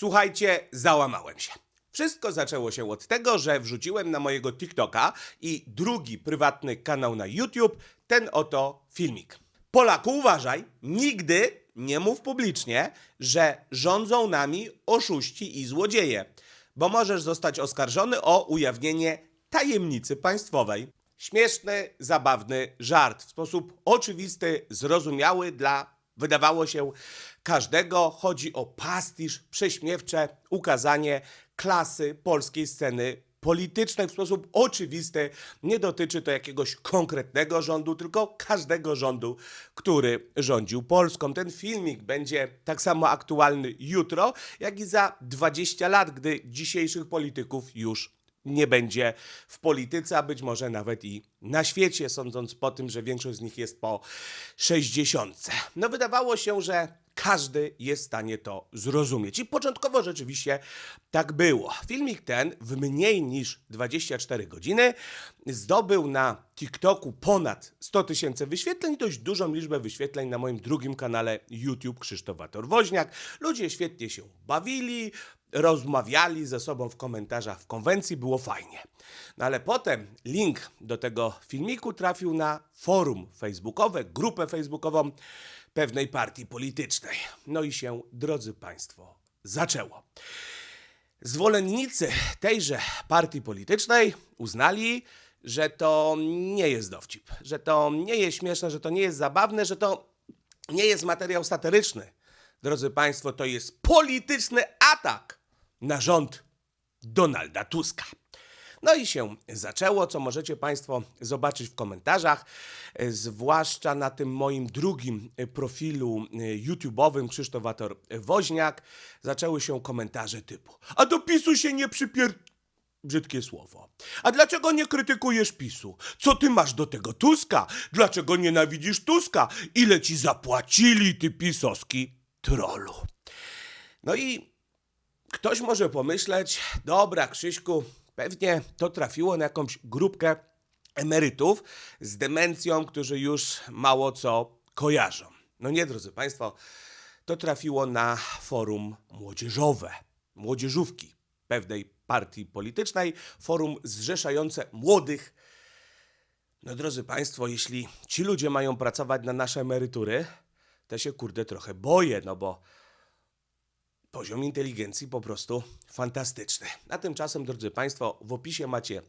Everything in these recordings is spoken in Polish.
Słuchajcie, załamałem się. Wszystko zaczęło się od tego, że wrzuciłem na mojego TikToka i drugi prywatny kanał na YouTube ten oto filmik. Polaku, uważaj, nigdy nie mów publicznie, że rządzą nami oszuści i złodzieje, bo możesz zostać oskarżony o ujawnienie tajemnicy państwowej. Śmieszny, zabawny żart, w sposób oczywisty, zrozumiały dla, wydawało się, każdego. Chodzi o pastisz, prześmiewcze ukazanie klasy polskiej sceny politycznej w sposób oczywisty. Nie dotyczy to jakiegoś konkretnego rządu, tylko każdego rządu, który rządził Polską. Ten filmik będzie tak samo aktualny jutro, jak i za 20 lat, gdy dzisiejszych polityków już nie będzie w polityce, a być może nawet i na świecie, sądząc po tym, że większość z nich jest po 60. No wydawało się, że każdy jest w stanie to zrozumieć. I początkowo rzeczywiście tak było. Filmik ten w mniej niż 24 godziny zdobył na TikToku ponad 100 tysięcy wyświetleń dość dużą liczbę wyświetleń na moim drugim kanale YouTube Krzysztof Wator-Woźniak. Ludzie świetnie się bawili, rozmawiali ze sobą w komentarzach w konwencji, było fajnie. No ale potem link do tego filmiku trafił na forum facebookowe, grupę facebookową pewnej partii politycznej. No i się, drodzy Państwo, zaczęło. Zwolennicy tejże partii politycznej uznali, że to nie jest dowcip, że to nie jest śmieszne, że to nie jest zabawne, że to nie jest materiał satyryczny. Drodzy Państwo, to jest polityczny atak na rząd Donalda Tuska. No i się zaczęło, co możecie Państwo zobaczyć w komentarzach, zwłaszcza na tym moim drugim profilu YouTube'owym Krzysztof Wator Woźniak. Zaczęły się komentarze typu a do PiSu się nie przypier... Brzydkie słowo. A dlaczego nie krytykujesz PiSu? Co ty masz do tego Tuska? Dlaczego nienawidzisz Tuska? Ile ci zapłacili, ty pisowski trolu? No i Ktoś może pomyśleć, dobra, Krzyśku, pewnie to trafiło na jakąś grupkę emerytów z demencją, którzy już mało co kojarzą. No nie, drodzy Państwo, to trafiło na forum młodzieżowe, młodzieżówki pewnej partii politycznej, forum zrzeszające młodych. No drodzy Państwo, jeśli ci ludzie mają pracować na nasze emerytury, to się kurde trochę boję, no bo poziom inteligencji po prostu fantastyczny. A tymczasem, drodzy Państwo, w opisie macie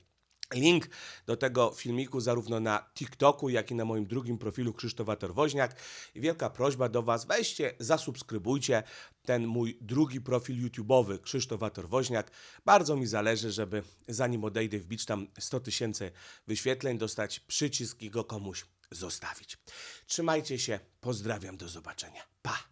link do tego filmiku zarówno na TikToku, jak i na moim drugim profilu Krzysztof Wator-Woźniak. I wielka prośba do Was, weźcie, zasubskrybujcie ten mój drugi profil YouTube'owy Krzysztof Wator-Woźniak. Bardzo mi zależy, żeby zanim odejdę wbić tam 100 tysięcy wyświetleń, dostać przycisk i go komuś zostawić. Trzymajcie się, pozdrawiam, do zobaczenia. Pa!